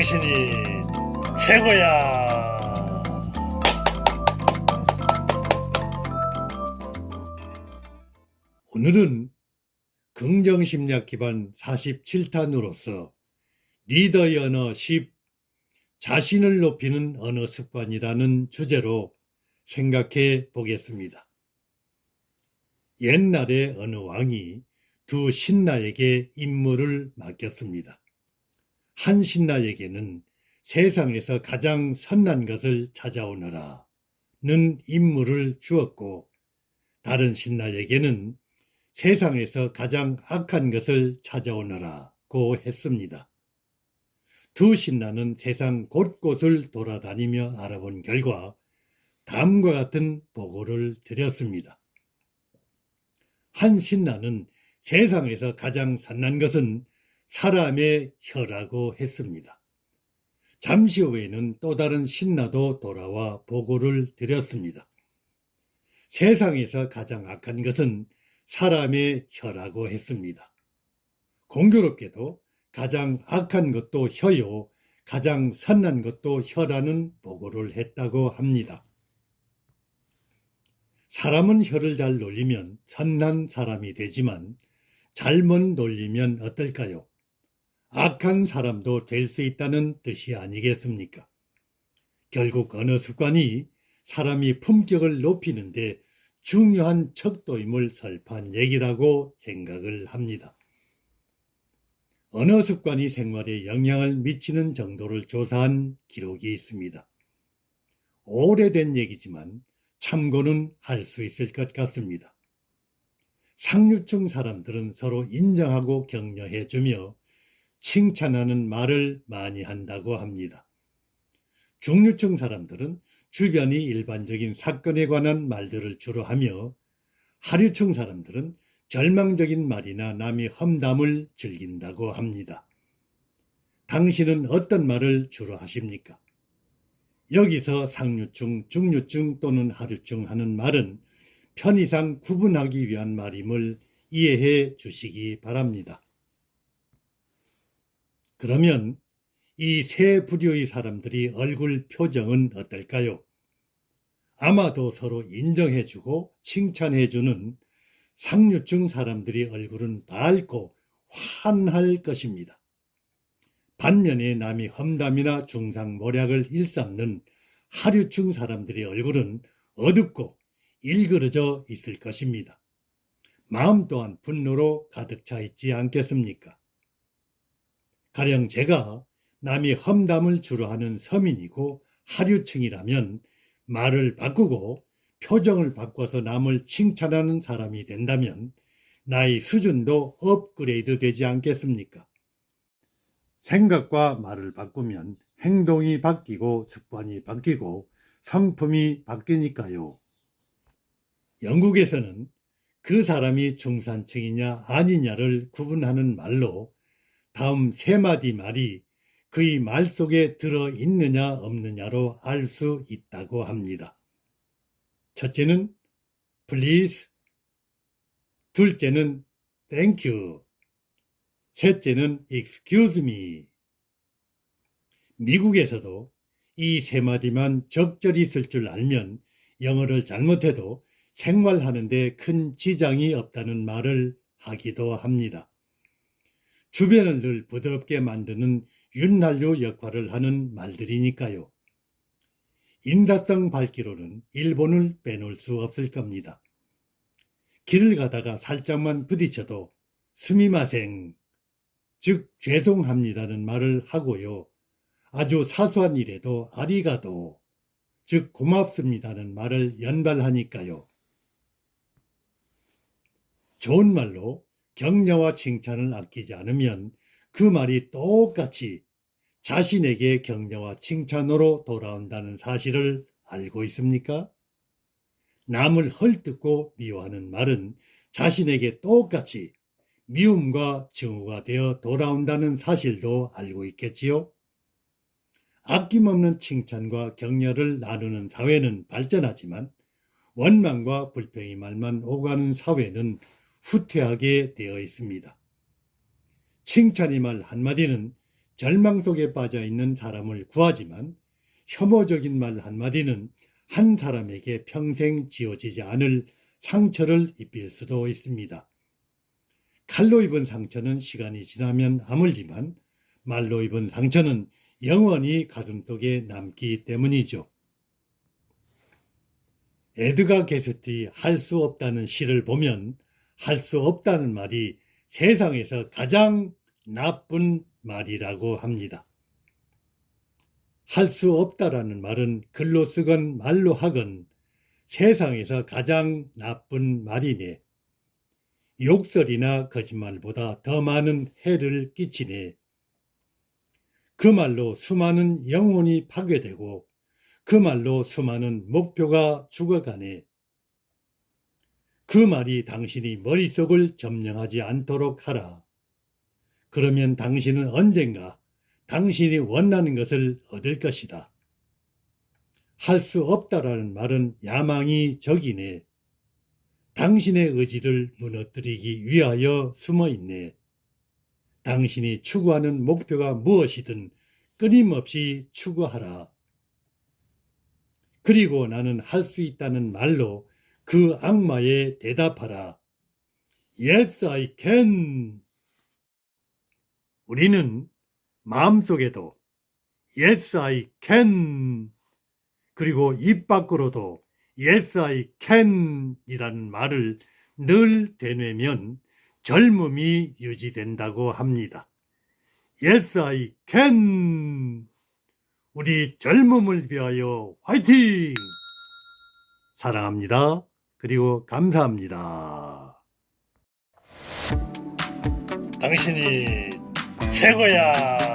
당신이 최고야. 오늘은 긍정심리학 기반 47탄으로서 리더의 언어 10 자신을 높이는 언어 습관이라는 주제로 생각해 보겠습니다. 옛날에 어느 왕이 두 신하에게 임무를 맡겼습니다. 한 신하에게는 세상에서 가장 선한 것을 찾아오너라 는 임무를 주었고 다른 신하에게는 세상에서 가장 악한 것을 찾아오너라 고 했습니다. 두 신하는 세상 곳곳을 돌아다니며 알아본 결과 다음과 같은 보고를 드렸습니다. 한 신하는 세상에서 가장 선한 것은 사람의 혀라고 했습니다. 잠시 후에는 또 다른 신나도 돌아와 보고를 드렸습니다. 세상에서 가장 악한 것은 사람의 혀라고 했습니다. 공교롭게도 가장 악한 것도 혀요, 가장 선한 것도 혀라는 보고를 했다고 합니다. 사람은 혀를 잘 놀리면 선한 사람이 되지만 잘못 놀리면 어떨까요? 악한 사람도 될 수 있다는 뜻이 아니겠습니까? 결국 언어 습관이 사람이 품격을 높이는데 중요한 척도임을 설파한 얘기라고 생각을 합니다. 언어 습관이 생활에 영향을 미치는 정도를 조사한 기록이 있습니다. 오래된 얘기지만 참고는 할 수 있을 것 같습니다. 상류층 사람들은 서로 인정하고 격려해주며 칭찬하는 말을 많이 한다고 합니다. 중류층 사람들은 주변이 일반적인 사건에 관한 말들을 주로 하며 하류층 사람들은 절망적인 말이나 남의 험담을 즐긴다고 합니다. 당신은 어떤 말을 주로 하십니까? 여기서 상류층, 중류층 또는 하류층 하는 말은 편의상 구분하기 위한 말임을 이해해 주시기 바랍니다. 그러면 이 세 부류의 사람들이 얼굴 표정은 어떨까요? 아마도 서로 인정해주고 칭찬해주는 상류층 사람들이 얼굴은 밝고 환할 것입니다. 반면에 남이 험담이나 중상모략을 일삼는 하류층 사람들의 얼굴은 어둡고 일그러져 있을 것입니다. 마음 또한 분노로 가득 차 있지 않겠습니까? 가령 제가 남이 험담을 주로 하는 서민이고 하류층이라면 말을 바꾸고 표정을 바꿔서 남을 칭찬하는 사람이 된다면 나의 수준도 업그레이드 되지 않겠습니까? 생각과 말을 바꾸면 행동이 바뀌고 습관이 바뀌고 성품이 바뀌니까요. 영국에서는 그 사람이 중산층이냐 아니냐를 구분하는 말로 다음 세 마디 말이 그의 말 속에 들어 있느냐 없느냐로 알 수 있다고 합니다. 첫째는 please, 둘째는 thank you, 셋째는 excuse me. 미국에서도 이 세 마디만 적절히 쓸 줄 알면 영어를 잘못해도 생활하는데 큰 지장이 없다는 말을 하기도 합니다. 주변을 늘 부드럽게 만드는 윤활유 역할을 하는 말들이니까요. 인사성 밝기로는 일본을 빼놓을 수 없을 겁니다. 길을 가다가 살짝만 부딪혀도 스미마생, 즉 죄송합니다는 말을 하고요. 아주 사소한 일에도 아리가도, 즉 고맙습니다는 말을 연발하니까요. 좋은 말로 격려와 칭찬을 아끼지 않으면 그 말이 똑같이 자신에게 격려와 칭찬으로 돌아온다는 사실을 알고 있습니까? 남을 헐뜯고 미워하는 말은 자신에게 똑같이 미움과 증오가 되어 돌아온다는 사실도 알고 있겠지요? 아낌없는 칭찬과 격려를 나누는 사회는 발전하지만 원망과 불평의 말만 오가는 사회는 후퇴하게 되어 있습니다. 칭찬의 말 한마디는 절망 속에 빠져 있는 사람을 구하지만 혐오적인 말 한마디는 한 사람에게 평생 지워지지 않을 상처를 입힐 수도 있습니다. 칼로 입은 상처는 시간이 지나면 아물지만 말로 입은 상처는 영원히 가슴 속에 남기 때문이죠. 에드가 게스티 할 수 없다는 시를 보면 할 수 없다는 말이 세상에서 가장 나쁜 말이라고 합니다. 할 수 없다라는 말은 글로 쓰건 말로 하건 세상에서 가장 나쁜 말이네. 욕설이나 거짓말보다 더 많은 해를 끼치네. 그 말로 수많은 영혼이 파괴되고 그 말로 수많은 목표가 죽어가네. 그 말이 당신이 머릿속을 점령하지 않도록 하라. 그러면 당신은 언젠가 당신이 원하는 것을 얻을 것이다. 할 수 없다라는 말은 야망이 적이네. 당신의 의지를 무너뜨리기 위하여 숨어 있네. 당신이 추구하는 목표가 무엇이든 끊임없이 추구하라. 그리고 나는 할 수 있다는 말로 그 악마에 대답하라. Yes, I can. 우리는 마음속에도 Yes, I can. 그리고 입 밖으로도 Yes, I can 이라는 말을 늘 되뇌면 젊음이 유지된다고 합니다. Yes, I can. 우리 젊음을 위하여 화이팅! 사랑합니다. 그리고 감사합니다. 당신이 최고야.